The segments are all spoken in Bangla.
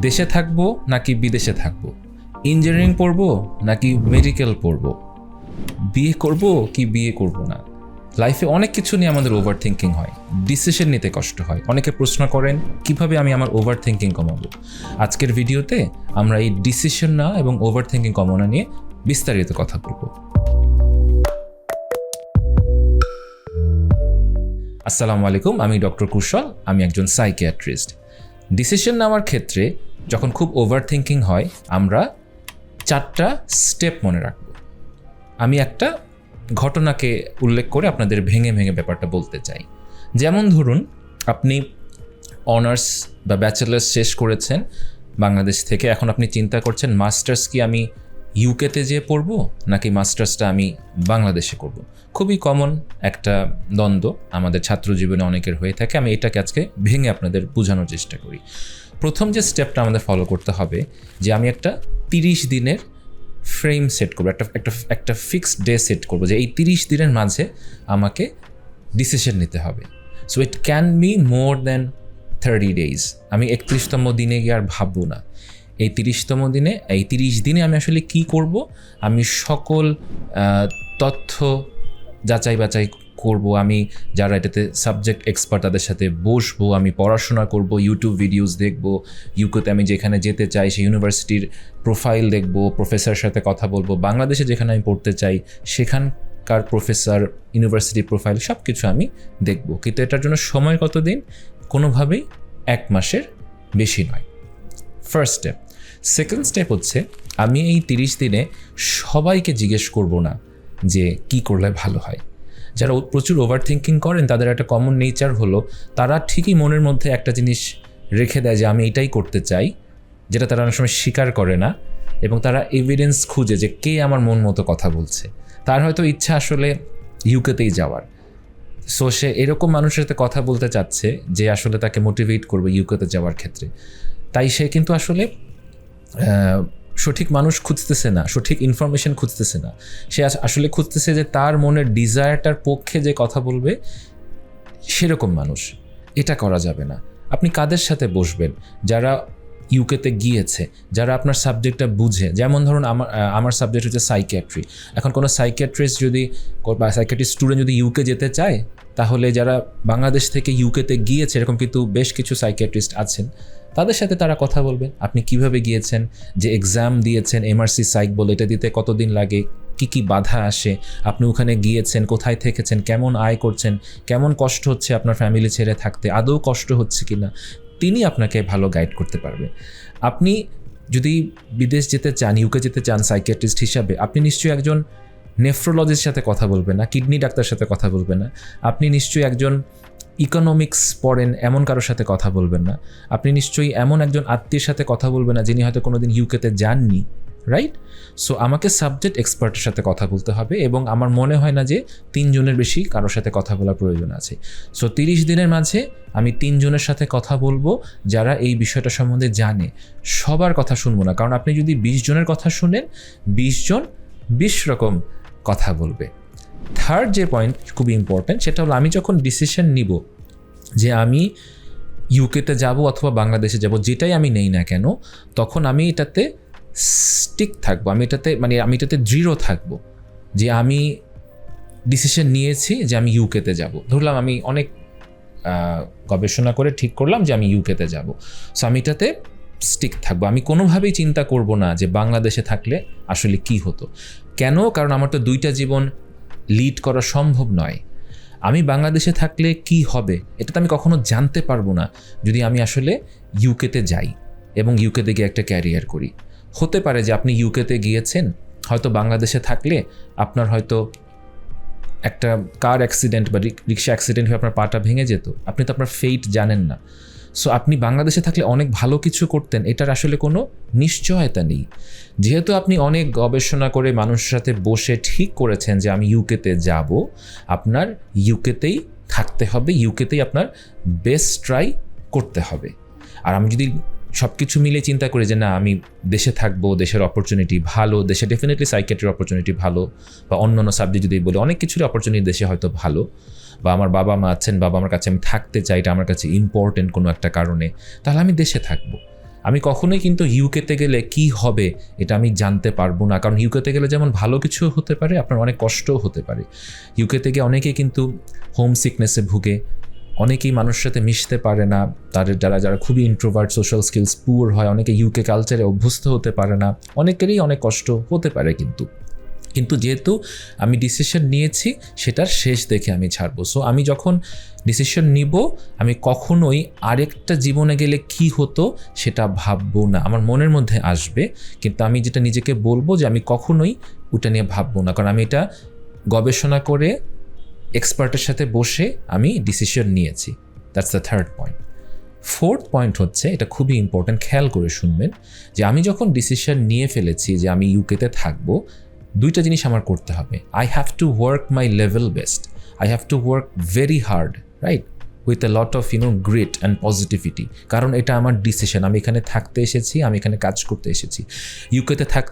দেশে থাকব নাকি বিদেশে থাকব? ইঞ্জিনিয়ারিং পড়ব নাকি মেডিকেল পড়ব? বিয়ে করব কি বিয়ে করব না? লাইফে অনেক কিছু নিয়ে আমাদের ওভার থিঙ্কিং হয়। ডিসিশন নিতে কষ্ট হয়। অনেকে প্রশ্ন করেন, কীভাবে আমি আমার ওভার থিঙ্কিং কমাবো? আজকের ভিডিওতে আমরা এই ডিসিশন না এবং ওভার থিঙ্কিং কমানো নিয়ে বিস্তারিত কথা বলব। আসসালামু আলাইকুম, আমি ডক্টর কুশল, আমি একজন সাইকিয়াট্রিস্ট ডিসিশন নেওয়ার ক্ষেত্রে যখন খুব ওভার থিঙ্কিং হয়, আমরা চারটা স্টেপ মনে রাখব। আমি একটা ঘটনাকে উল্লেখ করে আপনাদের ভেঙে ভেঙে ব্যাপারটা বলতে চাই। যেমন ধরুন, আপনি অনার্স বা ব্যাচেলার্স শেষ করেছেন, বাংলাদেশ থেকে। এখন আপনি চিন্তা করছেন মাস্টার্স কি আমি ইউকেতে যেয়ে পড়ব, নাকি মাস্টার্সটা আমি বাংলাদেশে করব। খুবই কমন একটা দ্বন্দ্ব আমাদের ছাত্র জীবনে অনেকের হয়ে থাকে। আমি এটাকে আজকে ভেঙে আপনাদের বোঝানোর চেষ্টা করি। প্রথম যে স্টেপটা আমাদের ফলো করতে হবে, যে আমি একটা তিরিশ দিনের ফ্রেম সেট করব, একটা একটা একটা ফিক্সড ডে সেট করব, যে এই তিরিশ দিনের মাঝে আমাকে ডিসিশন নিতে হবে। So it can be more than thirty days আমি একত্রিশতম দিনে গিয়ে আর ভাববো না। এই তিরিশতম দিনে, এই তিরিশ দিনে আমি আসলে কি করব? আমি সকল তথ্য যাচাই বাছাই করব, আমি যারা এটাতে সাবজেক্ট এক্সপার্ট তাদের সাথে বসবো, আমি পড়াশোনা করব ইউটিউব ভিডিওস দেখব ইউকোতে আমি যেখানে যেতে চাই, সেই ইউনিভার্সিটির প্রোফাইল দেখব প্রফেসরের সাথে কথা বলব, বাংলাদেশে যেখানে আমি পড়তে চাই, সেখানকার প্রফেসর ইউনিভার্সিটি প্রোফাইল সব কিছু আমি দেখব। কিন্তু এটার জন্য সময় কত দিন কোনোভাবেই এক মাসের বেশি নয়। ফার্স্ট স্টেপ সেকেন্ড স্টেপ হচ্ছে, আমি এই তিরিশ দিনে সবাইকে জিজ্ঞেস করব না যে কি করলে ভালো হয়। যারা প্রচুর ওভার থিঙ্কিং করেন, তাদের একটা কমন নেচার হলো, তারা ঠিকই মনের মধ্যে একটা জিনিস রেখে দেয় যে আমি এটাই করতে চাই, যেটা তারা অনেক সময় স্বীকার করে না, এবং তারা এভিডেন্স খুঁজে যে কে আমার মন মতো কথা বলছে। তার হয়তো ইচ্ছা আসলে ইউকেতেই যাওয়ার। সো সে এরকম মানুষের সাথে কথা বলতে চাচ্ছে যে আসলে তাকে মোটিভেট করবে ইউকেতে যাওয়ার ক্ষেত্রে। তাই সে কিন্তু আসলে সঠিক মানুষ খুঁজতেছে না, সঠিক ইনফরমেশন খুঁজতেছে না। সে আস- আসলে খুঁজতেছে যে তার মনের ডিজায়ারটার পক্ষে যে কথা বলবে, সেরকম মানুষ। এটা করা যাবে না। আপনি কাদের সাথে বসবেন? যারা ইউকেতে গিয়েছে, যারা আপনার সাবজেক্টটা বুঝে। যেমন ধরুন আমার আমার সাবজেক্ট হচ্ছে সাইকিয়াট্রি এখন কোনো সাইকিয়াট্রিস্ট যদি বা সাইকিয়াট্রিস্ট স্টুডেন্ট যদি ইউকে যেতে চায়, তাহলে যারা বাংলাদেশ থেকে ইউকেতে গিয়েছে, এরকম কিন্তু বেশ কিছু সাইকিয়াট্রিস্ট আছেন, তাদের সাথে তারা কথা বলবেন আপনি কীভাবে গিয়েছেন? যে এক্সাম দিয়েছেন এমআরসি সাইক বলে, এটা দিতে কতদিন লাগে? কি কি বাধা আসে? আপনি ওখানে গিয়েছেন, কোথায় থেকেছেন? কেমন আয় করছেন? কেমন কষ্ট হচ্ছে আপনার ফ্যামিলি ছেড়ে থাকতে? আদৌ কষ্ট হচ্ছে কি না তিনি আপনাকে ভালো গাইড করতে পারবে। আপনি যদি বিদেশ যেতে চান ইউকে যেতে চান সাইকিয়াট্রিস্ট হিসাবে, আপনি নিশ্চয়ই একজন নেফ্রোলজির সাথে কথা বলবেন না কিডনি ডাক্তার সাথে কথা বলবেন না। আপনি নিশ্চয়ই একজন ইকোনমিক্স পড়েন, এমন কারোর সাথে কথা বলবেন না। আপনি নিশ্চয়ই এমন একজন আত্মীয়ের সাথে কথা বলবেন না, যিনি হয়তো কোনোদিন ইউকেতে যাননি। রাইট সো আমাকে সাবজেক্ট এক্সপার্টের সাথে কথা বলতে হবে এবং আমার মনে হয় না যে তিনজনের বেশি কারোর সাথে কথা বলার প্রয়োজন আছে। সো তিরিশ দিনের মাঝে আমি তিনজনের সাথে কথা বলব যারা এই বিষয়টা সম্বন্ধে জানে। সবার কথা শুনব না, কারণ আপনি যদি বিশ জনের কথা শুনেন, বিশ জন বিশ রকম কথা বলবে। থার্ড যে পয়েন্ট খুবই ইম্পর্ট্যান্ট সেটা হলো আমি যখন ডিসিশন নিব যে আমি ইউকেতে যাব অথবা বাংলাদেশে যাব, যেটাই আমি নেই না কেন, তখন আমি এটাতে স্টিক থাকব, আমি এটাতে মানে আমি এটাতে দৃঢ় থাকব যে আমি ডিসিশন নিয়েছি যে আমি ইউকেতে যাব। ধরলাম আমি অনেক গবেষণা করে ঠিক করলাম যে আমি ইউকেতে যাব। সো আমি এটাতে স্টিক থাকব। আমি কোনোভাবেই চিন্তা করব না যে বাংলাদেশে থাকলে আসলে কি হতো। কেন? কারণ আমার তো দুইটা জীবন লিড করা সম্ভব নয়। আমি বাংলাদেশে থাকলে কি হবে? এটা তো আমি কখনো জানতে পারব না যদি আমি আসলে ইউকেতে যাই এবং ইউকেতে গিয়ে একটা ক্যারিয়ার করি। হতে পারে যে আপনি ইউকেতে গিয়েছেন, হয়তো বাংলাদেশে থাকলে আপনার হয়তো একটা কার অ্যাক্সিডেন্ট বা রিক্সা অ্যাক্সিডেন্ট হয়ে আপনার পাটা ভেঙে যেত। আপনি তো আপনার ফেইট জানেন না। সো আপনি বাংলাদেশে থাকলে অনেক ভালো কিছু করতেন, এটার আসলে কোনো নিশ্চয়তা নেই। যেহেতু আপনি অনেক গবেষণা করে মানুষের সাথে বসে ঠিক করেছেন যে আমি ইউকেতে যাব, আপনার ইউকেতেই থাকতে হবে ইউকেতেই আপনার বেস্ট ট্রাই করতে হবে। আর আমি যদি সব কিছু মিলে চিন্তা করি যে না, আমি দেশে থাকব, দেশের অপরচুনিটি ভালো, দেশে ডেফিনেটলি সাইকেট্রির অপরচুনিটি ভালো, বা অন্য অন্য সাবজেক্ট যদি বলি, অনেক কিছুরই অপরচুনিটি দেশে হয়তো ভালো। বা আমার বাবা মা আছেন, বাবা আমার কাছে আমি থাকতে চাই, এটা আমার কাছে ইম্পর্টেন্ট কোনো একটা কারণে, তাহলে আমি দেশে থাকব। আমি কখনোই কিন্তু ইউকেতে গেলে কি হবে, এটা আমি জানতে পারব না। কারণ ইউকেতে গেলে যেমন ভালো কিছু হতে পারে, আপনার অনেক কষ্টও হতে পারে। ইউকেতে গিয়ে অনেকে কিন্তু হোম সিকনেসে ভুগে অনেকেই মানুষের সাথে মিশতে পারে না, তাদের যারা যারা খুবই ইন্ট্রোভার্ট সোশ্যাল স্কিলস পুয়ার হয়, অনেকে ইউকে কালচারে অভ্যস্ত হতে পারে না, অনেকেরই অনেক কষ্ট হতে পারে কিন্তু। কিন্তু যেহেতু আমি ডিসিশন নিয়েছি, সেটার শেষ দেখে আমি ছাড়বো। সো আমি যখন ডিসিশন নিব, আমি কখনোই আরেকটা জীবনে গেলে কি হতো, সেটা ভাববো না। আমার মনের মধ্যে আসবে, কিন্তু আমি যেটা নিজেকে বলব যে, আমি কখনোই ওটা নিয়ে ভাববো না। কারণ আমি এটা গবেষণা করে এক্সপার্টের সাথে বসে আমি ডিসিশন নিয়েছি। That's the third point fourth point হচ্ছে, এটা খুবই ইম্পর্ট্যান্ট খেয়াল করে শুনবেন, যে আমি যখন ডিসিশন নিয়ে ফেলেছি যে আমি ইউকেতে থাকব, দুইটা জিনিস আমার করতে হবে। I have to work my level best I have to work very hard right with a lot of you know great and positivity কারণ এটা আমার ডিসিশন, আমি এখানে থাকতে এসেছি, আমি এখানে কাজ করতে এসেছি। ইউকেতে থাক,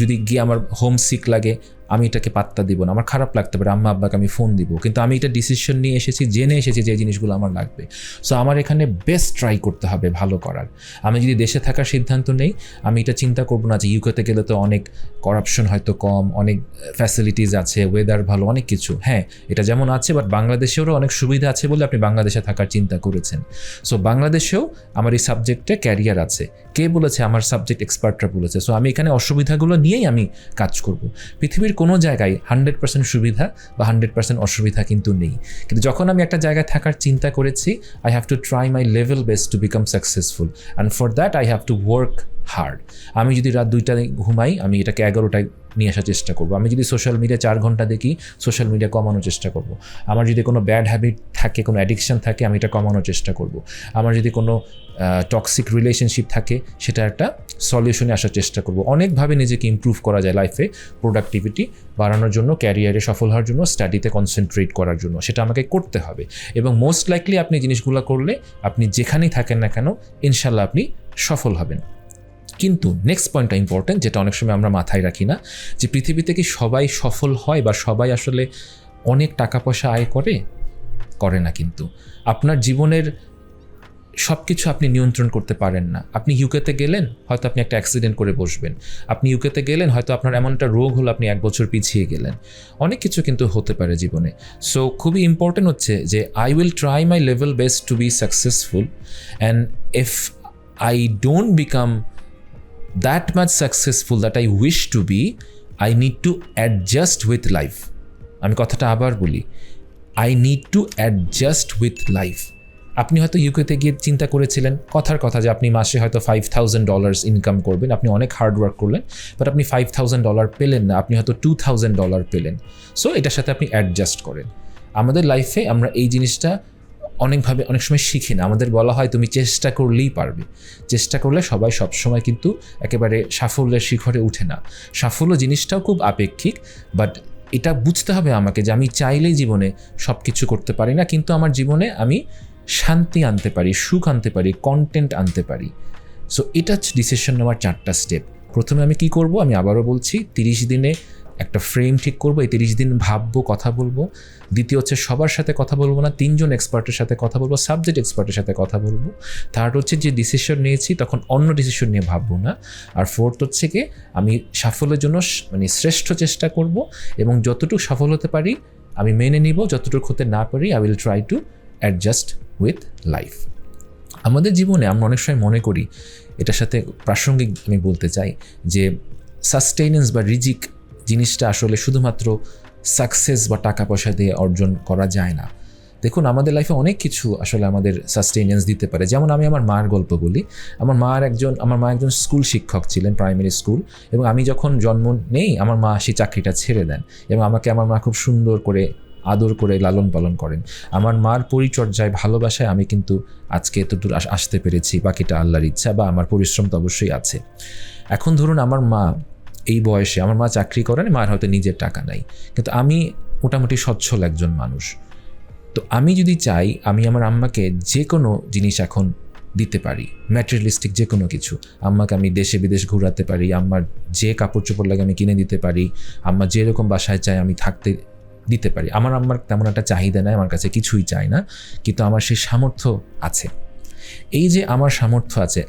যদি গিয়ে আমার হোম সিক লাগে আমি এটাকে পাত্তা দিব না, আমার খারাপ লাগতে পারে, আম্মা আব্বাকে আমি ফোন দিব। কিন্তু আমি এটা ডিসিশন নিয়ে এসেছি, জেনে এসেছি যে জিনিসগুলো আমার লাগবে। সো আমার এখানে বেস্ট ট্রাই করতে হবে ভালো করার। আমি যদি দেশে থাকার সিদ্ধান্ত নেই, আমি এটা চিন্তা করব না যে ইউকেতে গেলে তো অনেক করাপশন হয়তো কম, অনেক ফ্যাসিলিটিস আছে ওয়েদার ভালো, অনেক কিছু। হ্যাঁ এটা যেমন আছে বাট বাংলাদেশেরও অনেক সুবিধা আছে বলে আপনি বাংলাদেশে থাকার চিন্তা করেছেন। সো বাংলাদেশেও আমার এই সাবজেক্টে ক্যারিয়ার আছে। কে বলেছে? আমার সাবজেক্ট এক্সপার্টরা বলেছে। সো আমি এখানে অসুবিধাগুলো নিয়েই আমি কাজ করব। পৃথিবীর কোনো জায়গায় হান্ড্রেড পার্সেন্ট সুবিধা বা হান্ড্রেড পার্সেন্ট অসুবিধা কিন্তু নেই। কিন্তু যখন আমি একটা জায়গায় থাকার চিন্তা করেছি I have to try my level best to become successful and for that I have to work hard আমি যদি রাত দুইটায় ঘুমাই, আমি এটাকে এগারোটায় নিয়ে আসার চেষ্টা করব। আমি যদি সোশ্যাল মিডিয়া চার ঘণ্টা দেখি সোশ্যাল মিডিয়া কমানোর চেষ্টা করব। আমার যদি কোনো ব্যাড হ্যাবিট থাকে, কোনো অ্যাডিকশান থাকে, আমি এটা কমানোর চেষ্টা করব। আমার যদি কোনো টক্সিক রিলেশনশিপ থাকে, সেটা একটা সলিউশনে আসার চেষ্টা করব। অনেকভাবে নিজেকে ইম্প্রুভ করা যায় লাইফে প্রোডাক্টিভিটি বাড়ানোর জন্য ক্যারিয়ারে সফল হওয়ার জন্য স্টাডিতে কনসেন্ট্রেট করার জন্য। সেটা আমাকে করতে হবে। এবং মোস্ট লাইকলি আপনি জিনিসগুলো করলে, আপনি যেখানেই থাকেন না কেন, ইনশাল্লাহ আপনি সফল হবেন। কিন্তু নেক্সট পয়েন্টটা ইম্পর্টেন্ট যেটা অনেক সময় আমরা মাথায় রাখি না, যে পৃথিবীতে কি সবাই সফল হয় বা সবাই আসলে অনেক টাকা পয়সা আয় করে? করে না কিন্তু। আপনার জীবনের সব কিছু আপনি নিয়ন্ত্রণ করতে পারেন না। আপনি ইউকেতে গেলেন, হয়তো আপনি একটা অ্যাক্সিডেন্ট করে বসবেন। আপনি ইউকেতে গেলেন, হয়তো আপনার এমন একটা রোগ হলো, আপনি এক বছর পিছিয়ে গেলেন। অনেক কিছু কিন্তু হতে পারে জীবনে। সো খুবই ইম্পর্টেন্ট হচ্ছে যে I will try my level best to be successful and if I don't become that much successful that I wish to be, I need to adjust with life. আমি কথাটা আবার বলি I need to adjust with life আপনি হয়তো ইউকেতে গিয়ে চিন্তা করেছিলেন কথার কথা যে আপনি মাসে হয়তো ফাইভ থাউজেন্ড ডলার্স ইনকাম করবেন আপনি অনেক হার্ড ওয়ার্ক করলেন বাট আপনি ফাইভ থাউজেন্ড ডলার পেলেন না আপনি হয়তো টু থাউজেন্ড ডলার পেলেন। সো এটার সাথে আপনি অ্যাডজাস্ট করেন। আমাদের লাইফে আমরা এই জিনিসটা অনেকভাবে, অনেক সময় শিখি না। আমাদের বলা হয় তুমি চেষ্টা করলেই পারবে। চেষ্টা করলে সবাই সবসময় কিন্তু একেবারে সাফল্যের শিখরে উঠে না। সাফল্য জিনিসটাও খুব আপেক্ষিক বাট এটা বুঝতে হবে আমাকে যে আমি চাইলেই জীবনে সব কিছু করতে পারি না, কিন্তু আমার জীবনে আমি শান্তি আনতে পারি, সুখ আনতে পারি কন্টেন্ট আনতে পারি। সো এটা ডিসিশন নেওয়ার চারটা স্টেপ প্রথমে আমি কি করব? আমি আবারও বলছি, তিরিশ দিনে একটা ফ্রেম ঠিক করব, এই তিরিশ দিন ভাববো, কথা বলব। দ্বিতীয় হচ্ছে সবার সাথে কথা বলব না, তিনজন এক্সপার্টের সাথে কথা বলব সাবজেক্ট এক্সপার্টের সাথে কথা বলব। থার্ড হচ্ছে যে ডিসিশন নিয়েছি, তখন অন্য ডিসিশন নিয়ে ভাববো না। আর ফোর্থ হচ্ছে কি, আমি সাফল্যের জন্য মানে শ্রেষ্ঠ চেষ্টা করব এবং যতটুকু সফল হতে পারি, আমি মেনে নিব, যতটুকু হতে না পারি I will try to adjust with life আমাদের জীবনে আমরা অনেক সময় মনে করি, এটার সাথে প্রাসঙ্গিক আমি বলতে চাই, যে সাস্টেইনেন্স বা রিজিক জিনিসটা আসলে শুধুমাত্র সাকসেস বা টাকা পয়সা দিয়ে অর্জন করা যায় না। দেখুন, আমাদের লাইফে অনেক কিছু আসলে আমাদের সাস্টেইনেন্স দিতে পারে। যেমন আমি আমার মার গল্প বলি। আমার মার একজন, আমার মা একজন স্কুল শিক্ষক ছিলেন প্রাইমারি স্কুল এবং আমি যখন জন্ম নেই, আমার মা সেই চাকরিটা ছেড়ে দেন এবং আমাকে আমার মা খুব সুন্দর করে আদর করে লালন পালন করেন। আমার মার পরিচর্যায়, ভালোবাসায় আমি কিন্তু আজকে এতদূর আসতে পেরেছি। বাকিটা আল্লাহর ইচ্ছা বা আমার পরিশ্রম তো অবশ্যই আছে। এখন ধরুন, আমার মা এই বয়সে আমার মা চাকরি করেন মার হয়তো নিজের টাকা নাই। কিন্তু আমি মোটামুটি সচ্ছল একজন মানুষ। তো আমি যদি চাই, আমি আমার আম্মাকে যে কোনো জিনিস এখন দিতে পারি ম্যাটেরিয়ালিস্টিক যে কোনো কিছু। আম্মাকে আমি দেশে বিদেশ ঘুরাতে পারি, আম্মার যে কাপড় চোপড় লাগে আমি কিনে দিতে পারি, আম্মা যেরকম বাসায় চাই আমি থাকতে দিতে পারি। আমার আম্মার তেমন একটা চাহিদা নেই, আমার কাছে কিছুই চাই না, কিন্তু আমার সেই সামর্থ্য আছে। এই যে আমার সামর্থ্য আছে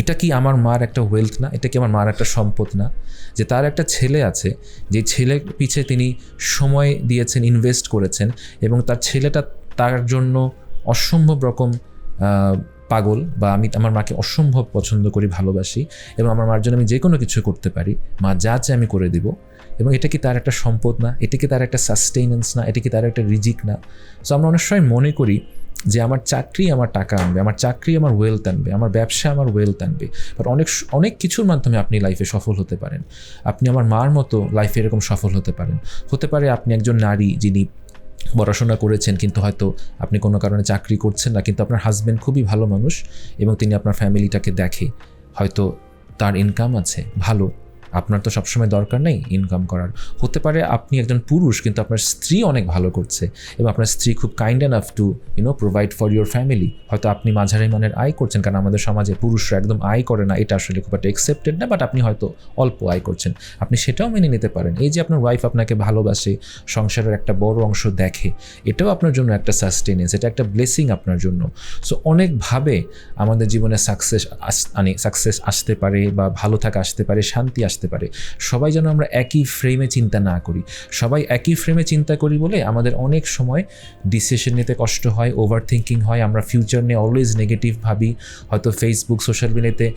এটা কি আমার মার একটা ওয়েলথ না? এটা কি আমার মার একটা সম্পদ না? যে তার একটা ছেলে আছে, যে ছেলে পিছে তিনি সময় দিয়েছেন ইনভেস্ট করেছেন এবং তার ছেলেটা তার জন্য অসম্ভব রকম পাগল বা আমি আমার মাকে অসম্ভব পছন্দ করি, ভালোবাসি এবং আমার মার জন্য আমি যে কোনো কিছু করতে পারি, মা যা চায় আমি করে দিব এবং এটা কি তার একটা সম্পদ না? এটা কি তার একটা সাস্টেইনেন্স না? এটা কি তার একটা রিজিক না? সো আমরা অনেক সময় মনে করি যে আমার চাকরি আমার টাকা আনবে, আমার চাকরি আমার ওয়েলথ আনবে, আমার ব্যবসা আমার ওয়েলথ আনবে। বাট অনেক অনেক কিছুর মাধ্যমে আপনি লাইফে সফল হতে পারেন। আপনি আমার মার মতো লাইফে এরকম সফল হতে পারেন। হতে পারে আপনি একজন নারী যিনি পড়াশোনা করেছেন, কিন্তু হয়তো আপনি কোনো কারণে চাকরি করছেন না, কিন্তু আপনার হাজব্যান্ড খুবই ভালো মানুষ এবং তিনি আপনার ফ্যামিলিটাকে দেখে, হয়তো তার ইনকাম আছে, ভালো। আপনার তো সবসময় দরকার নেই ইনকাম করার। হতে পারে আপনি একজন পুরুষ, কিন্তু আপনার স্ত্রী অনেক ভালো করছে এবং আপনার স্ত্রী খুব kind enough to you know provide for your family হয়তো আপনি মাঝারি মানের আয় করছেন, কারণ আমাদের সমাজে পুরুষরা একদম আয় করে না, এটা আসলে খুব একটা একসেপ্টেড না বাট আপনি হয়তো অল্প আয় করছেন। আপনি সেটাও মেনে নিতে পারেন। এই যে আপনার ওয়াইফ আপনাকে ভালোবাসে, সংসারের একটা বড় অংশ দেখে, এটাও আপনার জন্য একটা সাস্টেনেন্স এটা একটা ব্লেসিং আপনার জন্য। সো অনেকভাবে আমাদের জীবনে সাকসেস মানে সাকসেস আসতে পারে বা ভালো থাকা আসতে পারে, শান্তি আসতে পারে। সবাই যেন আমরা একই ফ্রেমে চিন্তা না করি। সবাই একই ফ্রেমে চিন্তা করি বলে আমাদের অনেক সময় ডিসিশন নিতে কষ্ট হয় ওভার থিঙ্কিং হয়। আমরা ফিউচার নিয়ে অলওয়েজ নেগেটিভ ভাবি। হয়তো ফেসবুক সোশ্যাল মিডিয়াতে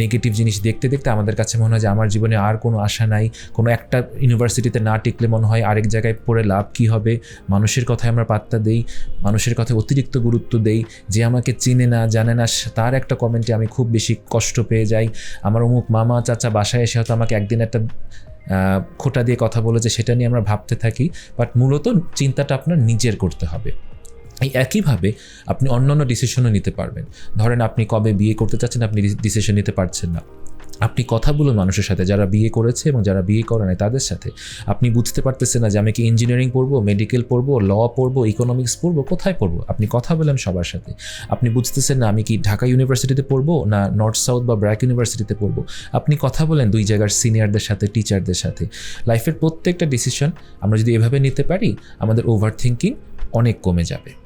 নেগেটিভ জিনিস দেখতে দেখতে আমাদের কাছে মনে হয় যে আমার জীবনে আর কোনো আশা নাই, কোনো একটা ইউনিভার্সিটিতে না টিকলে মনে হয় আরেক জায়গায় পড়ে লাভ কী হবে? মানুষের কথায় আমরা পাত্তা দেই, মানুষের কথায় অতিরিক্ত গুরুত্ব দেই, যে আমাকে চিনে না, জানে না তার একটা কমেন্টে আমি খুব বেশি কষ্ট পেয়ে যাই। আমার অমুক মামা চাচা বাসায় এসে হয়তো আমাকে একদিন একটা খোটা দিয়ে কথা বলেছে, সেটা নিয়ে আমরা ভাবতে থাকি বাট মূলত চিন্তাটা আপনার নিজের করতে হবে। এই একইভাবে আপনি অন্যান্য ডিসিশনও নিতে পারবেন। ধরেন আপনি কবে বিয়ে করতে চাচ্ছেন, আপনি ডিসিশন নিতে পারছেন না। আপনি কথা বলুন মানুষের সাথে, যারা বিয়ে করেছে এবং যারা বিয়ে করে নাই তাদের সাথে। আপনি বুঝতে পারতেছেন না যে আমি কি ইঞ্জিনিয়ারিং পড়ব মেডিকেল পড়ব ল পড়ব ইকোনমিক্স পড়ব, কোথায় পড়ব? আপনি কথা বলেন সবার সাথে। আপনি বুঝতেছেন না আমি কি ঢাকা ইউনিভার্সিটিতে পড়ব না নর্থ সাউথ বা ব্র্যাক ইউনিভার্সিটিতে পড়ব? আপনি কথা বলেন দুই জায়গার সিনিয়রদের সাথে টিচারদের সাথে। লাইফের প্রত্যেকটা ডিসিশন আমরা যদি এভাবে নিতে পারি, আমাদের ওভার থিঙ্কিং অনেক কমে যাবে।